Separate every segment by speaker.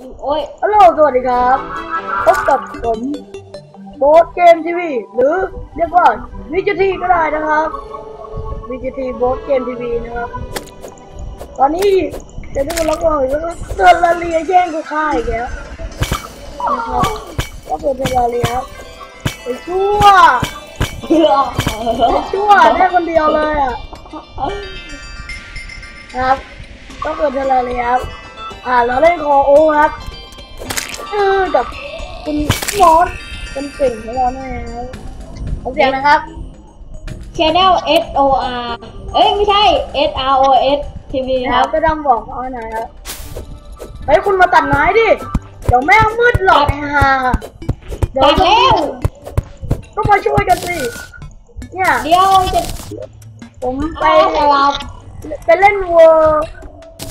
Speaker 1: โอ้ย
Speaker 2: ฮัลโหลสวัสดีครับพบกับผมโบสเกมทีวีหรือเรียกว่าวิจทีก็ได้นะครับวิจทีโบสเกมทีวีนะครับ ตอนนี้จะดูแล้วก็แล้วก็เตือนละเลียแย่งกูฆ่าอีกแล้วนะครับก็เป็นเทอร์เลียครับไปชั่วไปชั่วได้คนเดียวเลยอะครับ ก็เกิดอะไรเลยครับ อ่าเราเล่นคอโอครับเออกับคุณมอสเป็นเก่งของเราแน่ครับเอาเสียงนะครับ
Speaker 1: Channel S O R เอ้ยไม่ใช่ S R O S TV
Speaker 2: นะ
Speaker 1: ค
Speaker 2: ค
Speaker 1: รั
Speaker 2: รับบก็ต้องบอกเขาหน่อยครับเฮ้ยคุณมาตัดไม้ดิ เดี๋ยวแม่งมืดหรอกไอ้ห่าเดี๋ยว
Speaker 1: ตัดแล้ว
Speaker 2: ก็มาช่วยกันสิเนี่ย
Speaker 1: เดี๋ยวจะ
Speaker 2: ผมไป
Speaker 1: ไปสลับ
Speaker 2: ไปเล่นเวอร์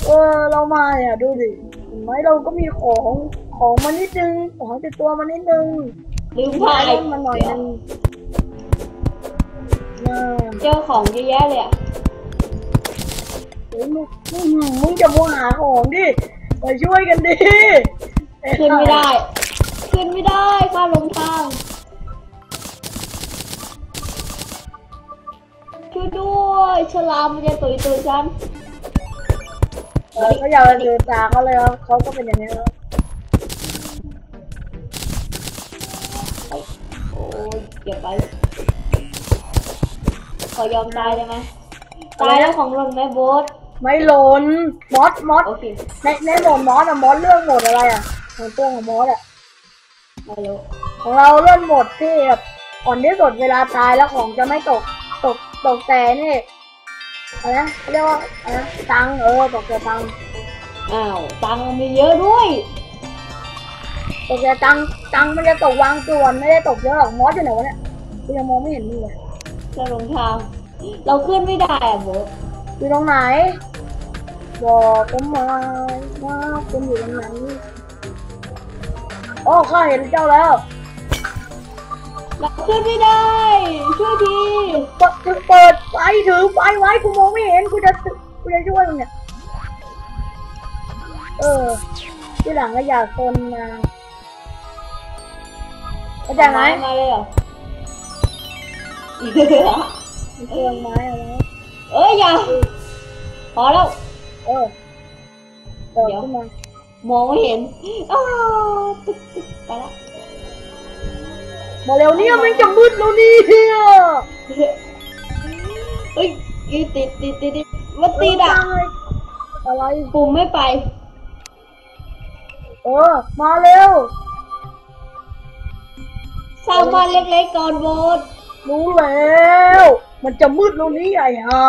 Speaker 2: เออเรามาเนี่ยดูดิเห็นไหมเราก็มีของของมานิดนึงของติดตัวมานิดนึง
Speaker 1: ลืมถ่าย
Speaker 2: เล่นมาหน่อยนึงน่า
Speaker 1: เจอของเยอะแยะเลยอะ
Speaker 2: เฮ้ยมึงมึงมึงจะมัวหาของดิมาช่วยกันดิ
Speaker 1: ขึ้นไม่ได้ ขึ้นไม่ได้ข้าลงทางช่วยด้วยฉลามมันจะตุยตุยฉัน
Speaker 2: เออเขาอยากจะเจอตาเขาเลยครับเขาก็เป็นอย่างนี้ครับ
Speaker 1: โอ้ยเก็บไป ขอยอมตายได้ไหมตายแล้วของหล่นไหมโบ๊ท
Speaker 2: ไม่หลนมอสมอส
Speaker 1: โอเค
Speaker 2: ในในโหมดมอสอะมอสเลือกโหมดอะไรอะของตัวของมอสอะ
Speaker 1: ไม่รู้
Speaker 2: ของเราเลื่อนโหมดที่แบบอ่อนที่สุดเวลาตายแล้วของจะไม่ตกตกตกแต่นี่ อะไรนะเขาเรียกว่าอะไรนะตังค์เออตกแต่ตังค์
Speaker 1: อ้าวตังค์มีเยอะด้วย
Speaker 2: ตกแต่ตังค์ตังค์มันจะตกวางส่วนไม่ได้ตกเยอะหรอกมอสอยู่ไหนวะเนี่ยกูยังมองไม่เห็นมึงเลย
Speaker 1: จะลงทางเราขึ้นไม่ได้อะโบ๊ท
Speaker 2: อยู่ตรงไหนบอกผมมาว่าคุณอยู่ตรงไหนอ๋อข้าเห็นเจ้าแล้ว
Speaker 1: เราขึ้นไม่ได้ ช่วยที
Speaker 2: เปิดเปิดไฟถือไฟไว้กูมองไม่เห็นกูจะกูจะช่วยมึงเนี่ยเออที่หลังก็อยากคนมาเข้าใจไหม
Speaker 1: มาเลยเหรอ
Speaker 2: มีเครื่องไม้เอาไว้
Speaker 1: เอ้ยอย่าพอแล้ว
Speaker 2: เออเปิด
Speaker 1: เดี๋ยว
Speaker 2: ขึ้นมาม
Speaker 1: องไม่เห็นอ้าวตึ๊กตึ๊กไปละ
Speaker 2: มาเร็วเนี่ยมันจะมืดแล้วเนี่ย
Speaker 1: เอ้ยอีติดติดติดติดมันติดอะ
Speaker 2: อะไร
Speaker 1: ปุ่มไม่ไป
Speaker 2: เออ มาเร็ว
Speaker 1: สร้างบ้านเล็กๆก่อนโบส
Speaker 2: รู้แล้ว มันจะมืดแล้วนี่ไอ้ห่า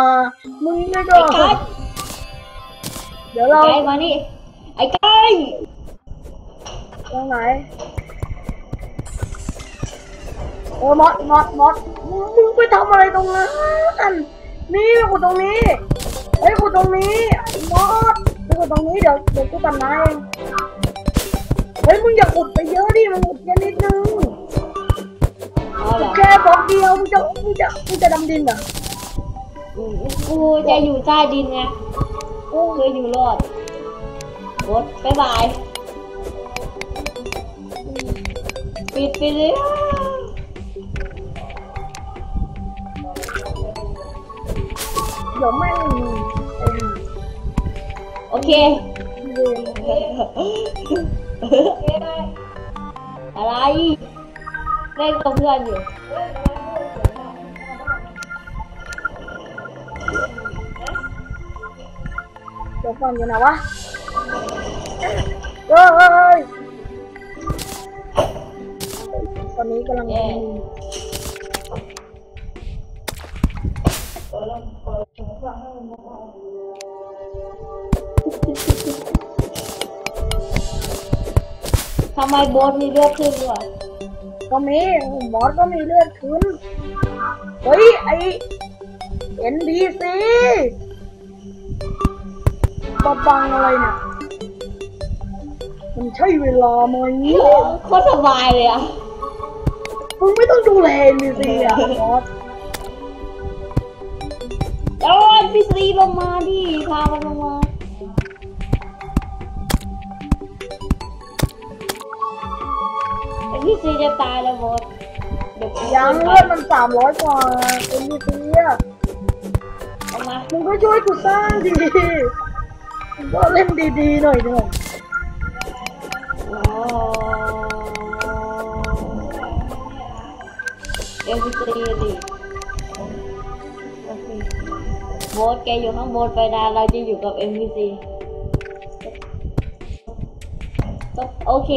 Speaker 2: มึงไม่ก็
Speaker 1: ไอ้ไก่
Speaker 2: เดี๋ยวเรา
Speaker 1: ไก่มานี่ไอ้ไก่
Speaker 2: ตรงไหน เออมอสมอสมอสมึงมึงไปทำอะไรตรงนั้นนี่กูตรงนี้เฮ้ยกูตรงนี้มอสกูตรงนี้เดี๋ยวเดี๋ยวกูตัดไม้เองเฮ้ยมึงอย่าอุดไปเยอะดิมึงอุดแค่นิดนึง
Speaker 1: เอาเหรอ
Speaker 2: แค่บล็อกเดียวมึงจะมึงจะมึงจะดำดินเหรอ
Speaker 1: อืมกูจะอยู่ใต้ดินไง
Speaker 2: โอ้
Speaker 1: เพื่ออยู่รอดโบสบ๊ายบายปิดไปเลย
Speaker 2: เดี๋ยวแม่งเออ
Speaker 1: โอเค
Speaker 2: เรียน
Speaker 1: อะไรเล่นกับเพื่อนอยู่
Speaker 2: เดี๋ยวก่อนอยู่ไหนวะเฮ้ยเฮ้ยเฮ้ยตอนนี้กำลัง
Speaker 1: ทำไมโบสมีเลือดขึ้นด้วย
Speaker 2: ก็มีหมอสก็มีเลือดขึ้น เฮ้ย ไอ NPC มาบังอะไรเนี่ย มันใช่เวลาไหม
Speaker 1: โคตรสบายเลยอะ
Speaker 2: มึงไม่ต้องดูแล NPC อะมอส
Speaker 1: โอ้ยพี่ตีลงมาดิพามันลงมาไอพี่ตีจะตายแล้วหมดเดี๋ก
Speaker 2: ยังเลือดมันสามร้อยกว่าเป็นยี่สิบ
Speaker 1: เอามา
Speaker 2: มึงก็ช่วยกูสร้างดีก็เล่นดีๆหน่อยเถอะ
Speaker 1: โบสแกอยู่ข้างบนไปนานเราจะอยู่กับเอ็มพีซีโอเค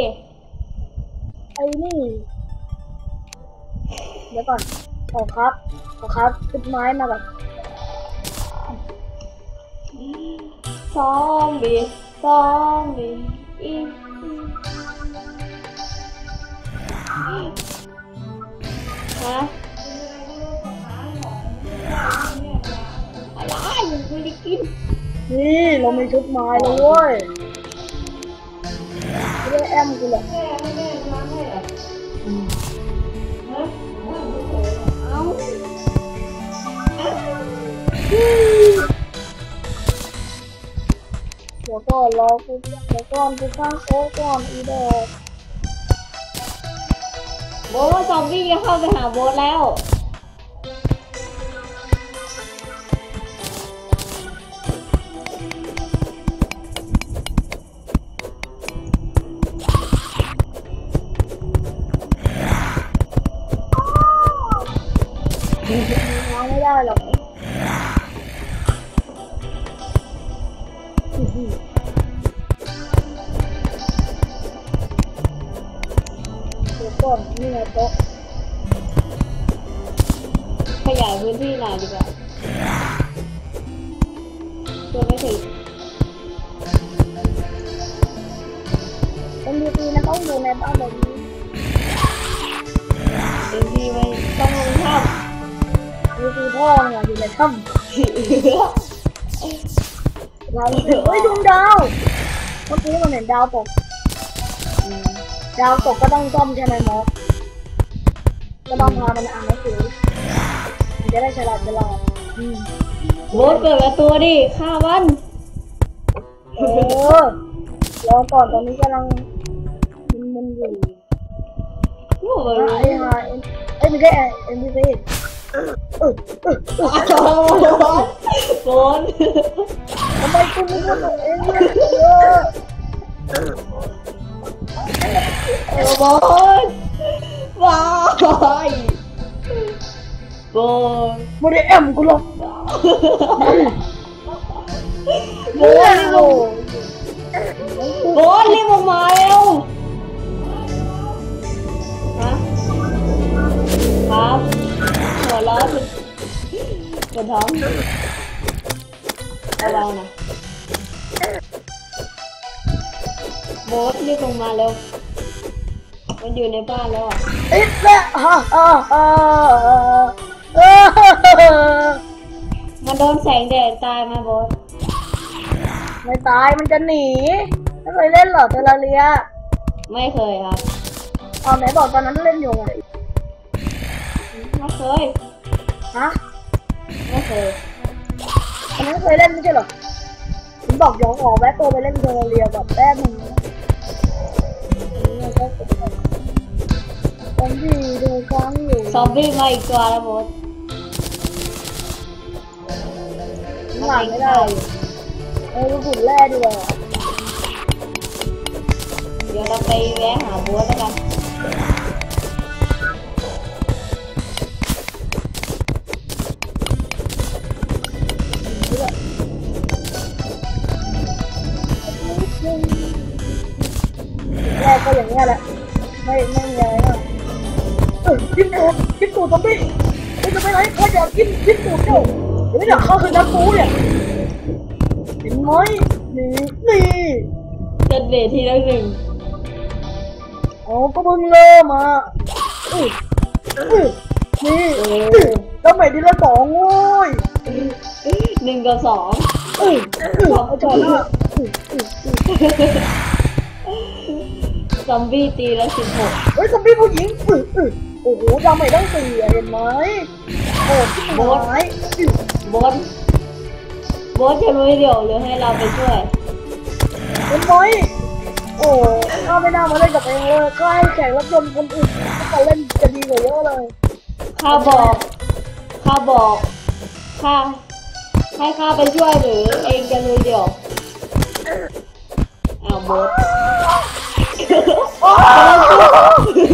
Speaker 2: ไอ้นี่ เดี๋ยวก่อน ขอครับ ขอครับต้นไม้มาแบบ
Speaker 1: ซอมบี้ซอมบี้อีฮะ กิน
Speaker 2: นี่เรามีชุดไม้แล้วเว้ยไม่ได้แอมกูหรอก
Speaker 1: เอ้า
Speaker 2: เดี๋ยวก่อนรอกูเดี๋ยวก่อนกูสร้างโต๊ะก่อนอีเดอร์
Speaker 1: โบทว่าซอมบี้จะเข้าไปหาโบทแล้ว
Speaker 2: ว เป็นดีนะต้องอยู่ในบ้านแบบนี้
Speaker 1: พื้นที่ไม่ต้องลงถ้
Speaker 2: ดีดีพ่อเนี่ยอยู่ในถ้ำเราเฮ้ยดวงดาวเมื่อกี้มันเห็นดาวตกดาวตกก็ต้องซ่อมใช่ไหมมอสก็ต้องพามันอ่านหนังสือมันจะได้ฉลาดฉลาดอืม
Speaker 1: โบทเปิดประตูดิฆ่ามัน
Speaker 2: เออรอก่อนตอนนี้กำลัง มันมันอยู่
Speaker 1: โอ้โห
Speaker 2: ไอ้ฮาเอ็นเอ้ยไม่ใช่เอ็นพีซีเอ ครั
Speaker 1: บหัวเร้อนปวดท้องเบาๆนะโบทรีบลงมาเร็วมันอยู่ในบ้านแล้วอะ
Speaker 2: อิสระฮ่าฮ่าฮ่า
Speaker 1: มันโดนแสงแดดตายมาโบท
Speaker 2: ไม่ตายมันจะหนีไม่เคยเล่นเหรอเทอร์เรีย
Speaker 1: ไม่เคยครับ
Speaker 2: เอาไหนบอกตอนนั้นเล่นอยู่ไง
Speaker 1: ไม่เคย
Speaker 2: ฮะ
Speaker 1: ไม่เคย
Speaker 2: ตอนนั้นเคยเล่นไม่ใช่เหรอผมบอกเดี๋ยวขอแวะตัวไปเล่นเทอร์เรียกับแป๊บนึงนะนี่ก็เป็นตอนที่เธอค้างอยู่
Speaker 1: ซอมบี้มาอีกตัวแล้วโบท
Speaker 2: หลังไม่ได้เออหุ่นแร่ดีกว่า
Speaker 1: เดี๋ยวเราไปแวะหาโบทแล้วกัน
Speaker 2: เดี๋ยวเนี่ยเขาคือน้ำปูเนี่ยเห็นไหมนี่นี่
Speaker 1: จนเบรทีละหนึ่ง
Speaker 2: โอ้ก็เพิ่งเริ่มมาอื้ออื้อนี่อื้อแล้วใหม่ทีละสองโว้ย
Speaker 1: หนึ่งกับสอง
Speaker 2: อื้ออื้อเอาจอดละอื้ออื้ออื้อ
Speaker 1: ซอมบี้ตีละสิบหก
Speaker 2: เฮ้ยซอมบี้ผู้หญิงอื้ออื้อโอ้โหดำใหม่ต้องสี่อะเห็นไหม โอ้ที่หายอื้อ
Speaker 1: โบทโบทจะลุยเดี่ยวหรือให้เราไปช่วย
Speaker 2: เห็นไหมโอ้อ้ข้าไม่น่ามาเล่นกับเองเลยข้าให้แข่งรับยนต์คนอื่นมาเล่นจะดีกว่าเยอะเลย
Speaker 1: ข้าบอกข้าบอกข้าให้ข้าไปช่วยหรือเองจะลุยเดี่ยวอ้าวโบส
Speaker 2: โอ้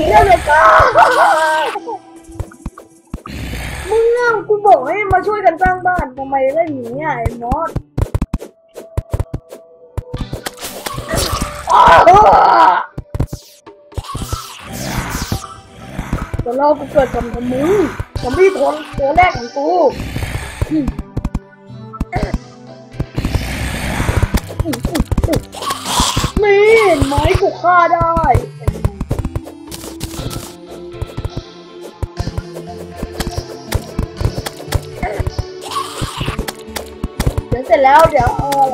Speaker 2: เรื่องเลยก้า มึงอะกูบอกให้มาช่วยกันสร้างบ้านทำไมเล่นอย่างนี้อะไอ้มอสจะรอกูเกิดกับมึงกับพี่คนตัวแรกของกูอืมนี่ไหมกูฆ่าได้ เดี๋ยวเสร็จแล้วเดี๋ยวเออ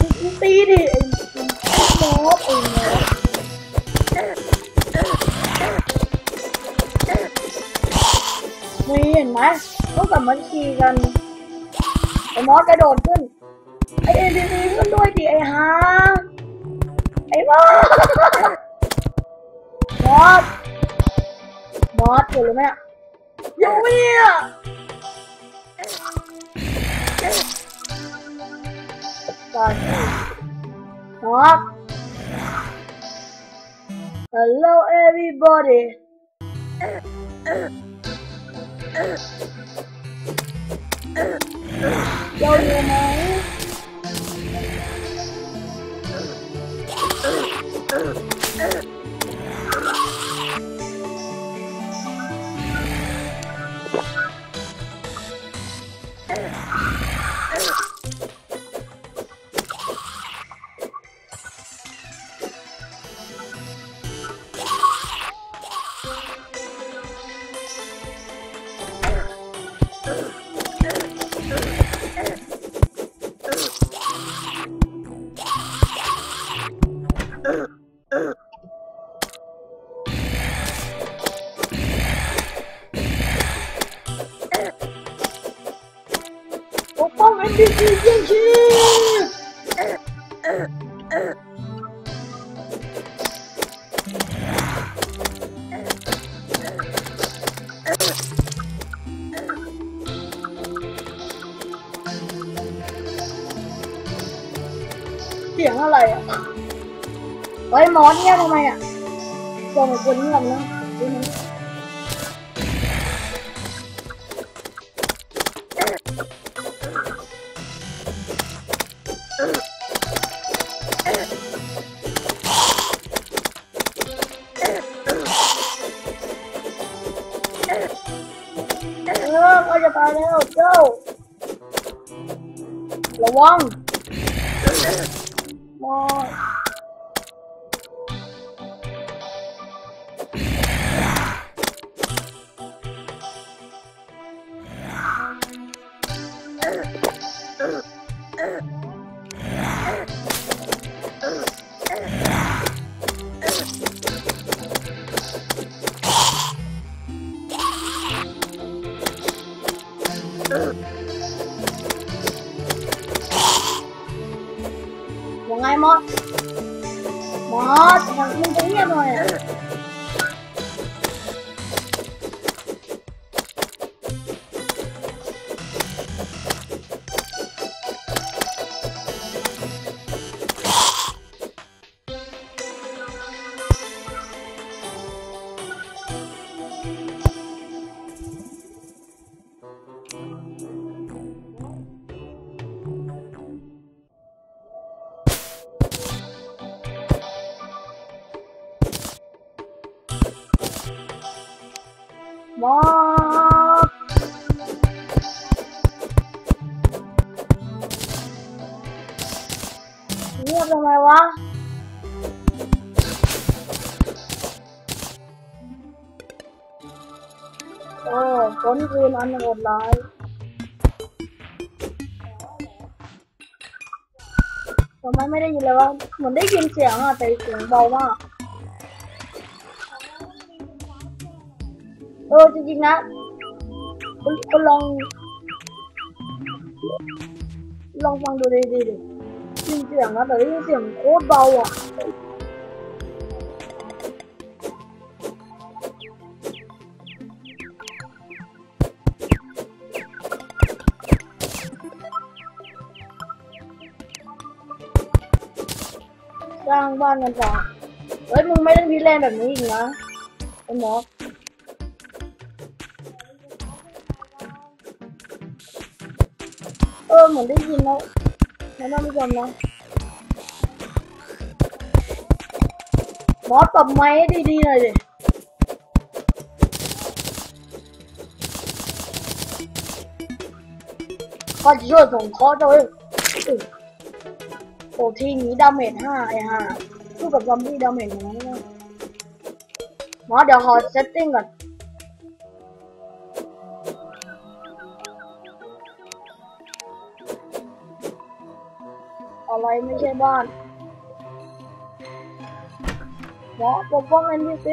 Speaker 2: อุ๊ยตีดิไอ้มอสไอ้มอสนี่เห็นไหมต้องกลับมาขี่กันไอ้มอสกระโดดขึ้นไอ้เอ็นดีขึ้นด้วยดิไอ้ฮาไอ้มอส อสอยู่หรือไม่อะอยู่เนี่ยก่อนมอส Hello everybody เจ้าอยู่ไหนป มอสเนี่ยทำไมอะบอกให้คนเงียบนะดูนะเออเขาจะตายแล้วเจ้าระวัง ร้ายทำไมไม่ได้ยินเลยวะเหมือนได้ยินเสียงอะแต่เสียงเบามากเออจริงๆนะคุณคุณลองลองฟังดูดีๆดิยินเสียงนะแต่ได้ยินเสียงโคตรเบาอะ บ้านกันต่อเฮ้ยมึงไม่เล่นพีแลนแบบนี้อีกนะไอ้หมอเออเหมือนได้ยินแล้วนะท่านผู้ชมนะหมอตบไม้ดีๆหน่อยดิข้าจะช่วยส่งเคราะห์เจ้าเองอื้อโอ้ทีนี้ดาเมจห้าไอ้ห่า สู้กับซอมบี้ดาเมจน้อยมากหมอเดี๋ยวขอเซตติ้งก่อนอะไรไม่ใช่บ้านหมอปกป้อง NPC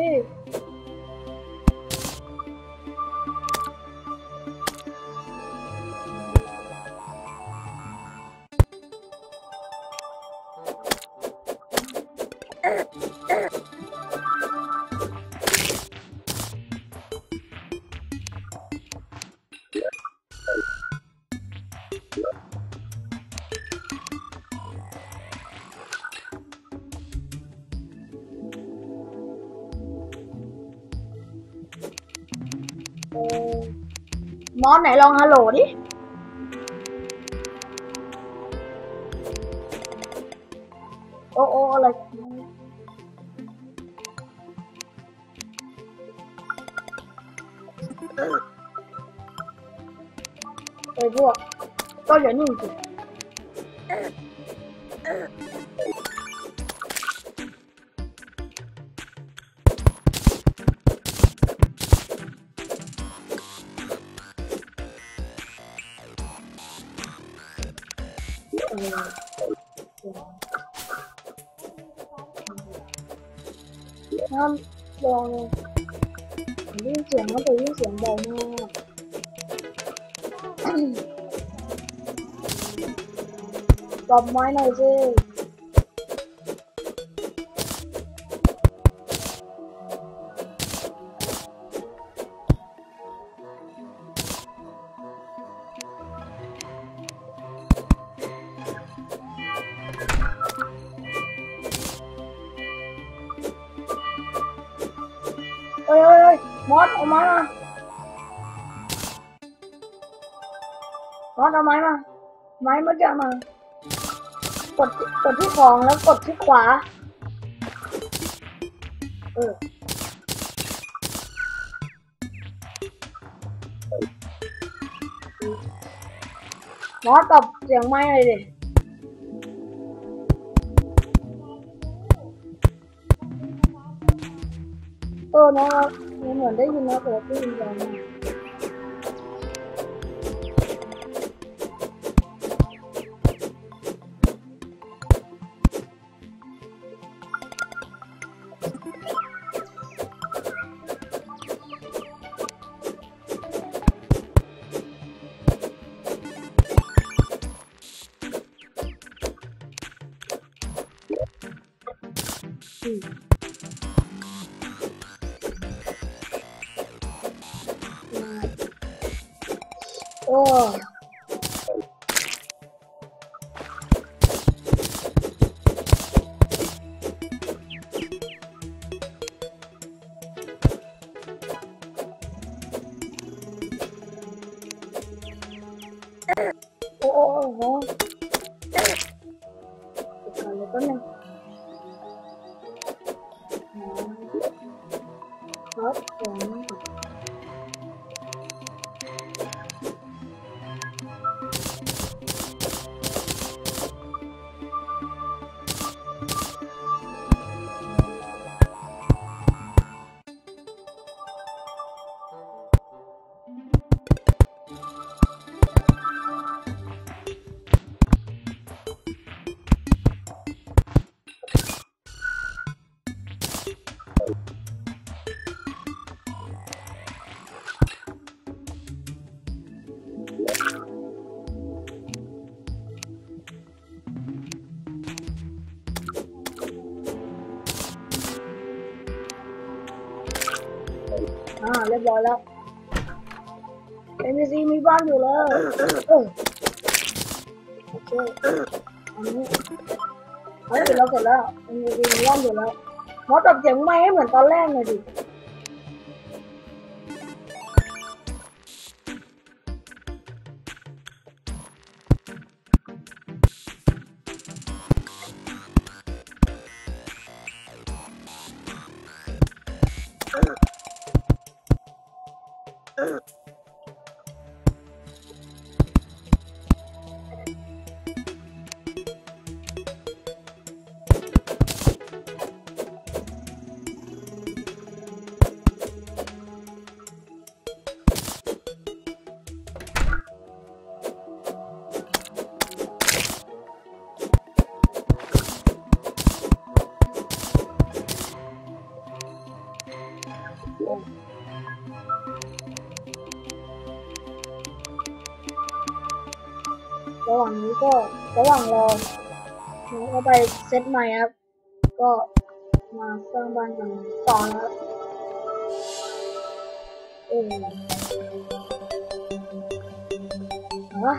Speaker 2: มอสไหนลองฮัลโหลดิโอ้โอ้อะไรเอ้ยพวกก็อย่านิ่งสิ ดอกไไม้เมื่อกี้มากดกดที่ของแล้วกดที่ขวา เออมอตอบเสียงไม้เลยดิเออน้องครับเหมือนได้ยินนะแต่ว่ได้ยินยัง โอ้โอ้โอ้โอ่าเรียบร้อยแล้วเอเมีบ้านอยู่แล้วโอเคอันนี้เฮ้ยเราเสร็จแล้วเอเมีบ้านอยู่แล้วมอตับเสียงไม่ให้เหมือนตอนแรกเลยดิ อนนี้ก็ระหว่างรอเราก็ไปเซตใหม่ครับ ก็มาสร้างบ้านกันต่อนะครับเออฮะ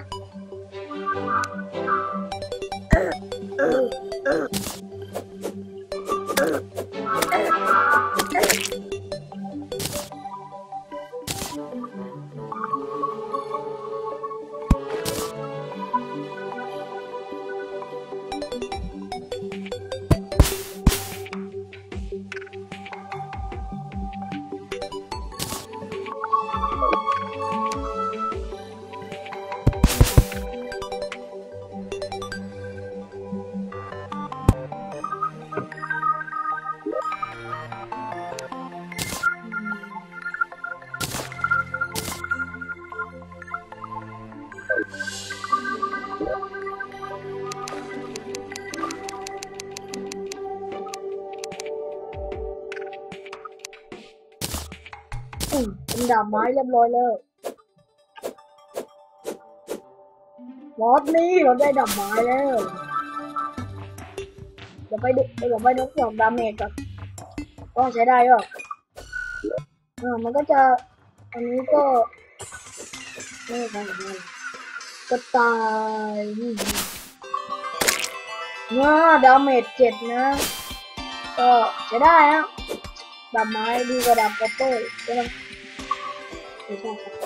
Speaker 2: ดาบไม้เรียบร้อยแล้วบอสนี่เราได้ดาบไม้แล้วเดี๋ยวไปดูเดี๋ยวไปดูของดาเมจก่อนก็ใช้ได้ก็เออมันก็จะอันนี้ก็ไม่ไม่กระต่ายนี่น่าดาเมจเจ็ดนะ ก็ใช้ได้นะดาบไม้ดีกว่าดาบกระเป้ยใช่ไหม ไม่ใ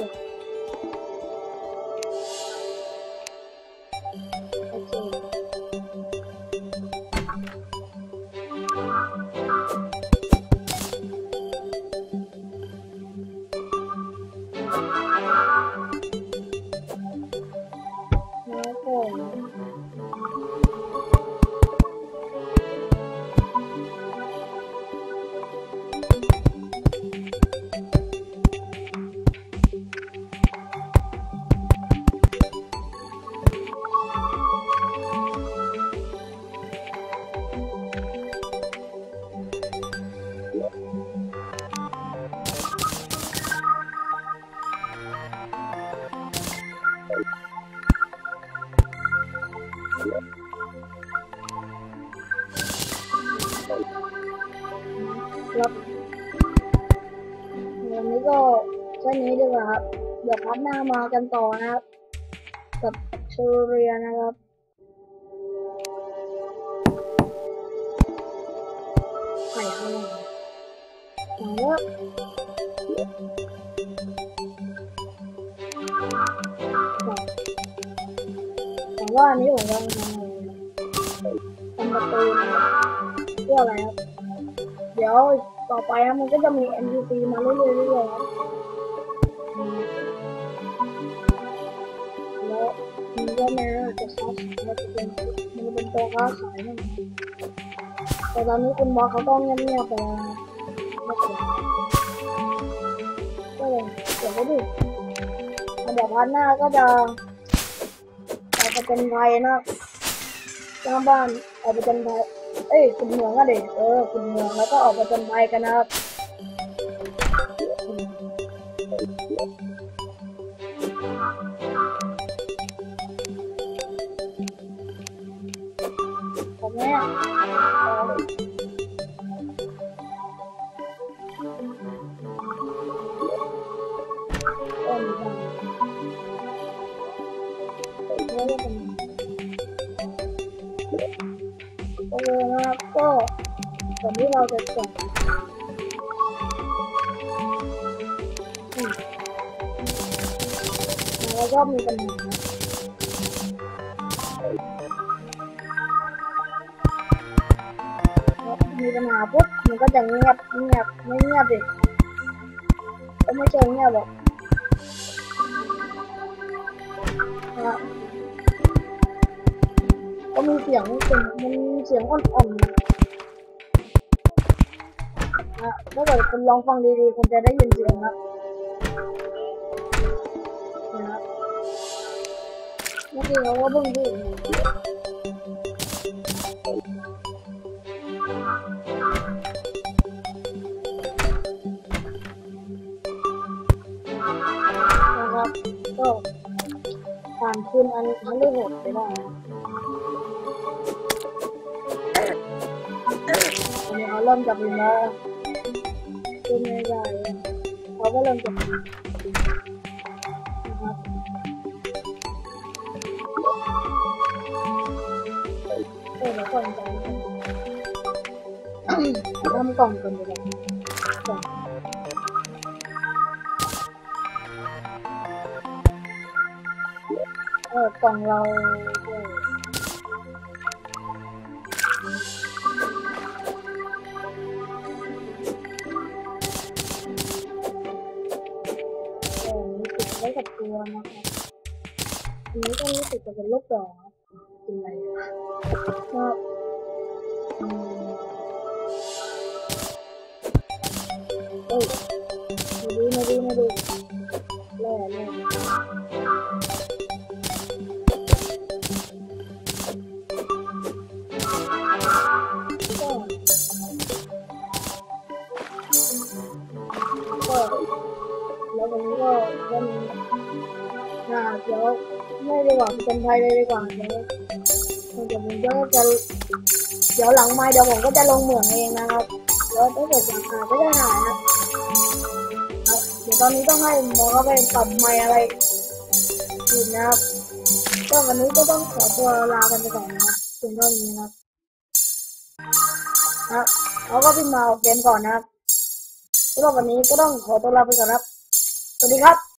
Speaker 2: เดี๋ยวพัดหน้ามากันต่อนะครับ กับเชอเรียนะครับไข่อะไรหวังว่าหวังว่าอันนี้ผมจะทำอะไรทำประตูนะครับเพื่ออะไรครับ เดี๋ยวต่อไปนะมันก็จะมี NPC มาเรื่อยๆเรื่อยๆครับันก็ม้จะค้าขายมันจะเป็นมันจะเป็นตัวค้าขายนั่นเองแต่ตอนนี้คุณบอสเขาต้องเงียบๆไปแล้วนะไม่เป็นไรก็เลยเดี๋ยวก็ดูเดี๋ยวพันหน้าก็จะอาไปเป็นไทยนะสร้างบ้านเอาไปเป็นไทยเอ้ยคุณเมืองอะเด็กเออคุณเมืองแล้วก็ออกมาจนไปกันนะครับ นะครับก็ก่อนที่เราจะจบอืมเราก็มีปัญหาครับมีปัญหาปุ๊บมันก็จะเงียบเงียบไม่เงียบดิก็ไม่เชิงเงียบหรอกก็มีเสียงเสียงมันเสียงอ่อนๆ นะถ้าเกิดคุณลองฟังดีๆคุณจะได้ยินเสียงครับนะครับเมื่อกี้เราก็เพิ่งพูดนะครับก็ผ่านคืนอันอันที่หกไปได้เขาเริ่มจากวินแล้ว ขึ้นไม่ได้เขาก็เริ่มจากนะครับเออเดี๋ยวก่อนจะทำกล่องก่อนดีกว่ากล่องเออกล่องเรา จ เป็นไทยเลยดีกว่าเดี๋ยวผมก็จะเดี๋ยวหลังไม้เดี๋ยวผมก็จะลงเหมืองเองนะครับแล้วถ้าเกิดอยากหาก็จะหานะครับเดี๋ยวตอนนี้ต้องให้หมอเข้าไปปรับไม้อะไรอีกนะครับก็วันนี้ก็ต้องขอตัวลากันไปก่อนนะครับเพียงเท่านี้นะครับครับเขาก็พิมพ์มาออกเกมก่อนนะครับสำหรับวันนี้ก็ต้องขอตัวลาไปก่อนครับ สวัสดีครับ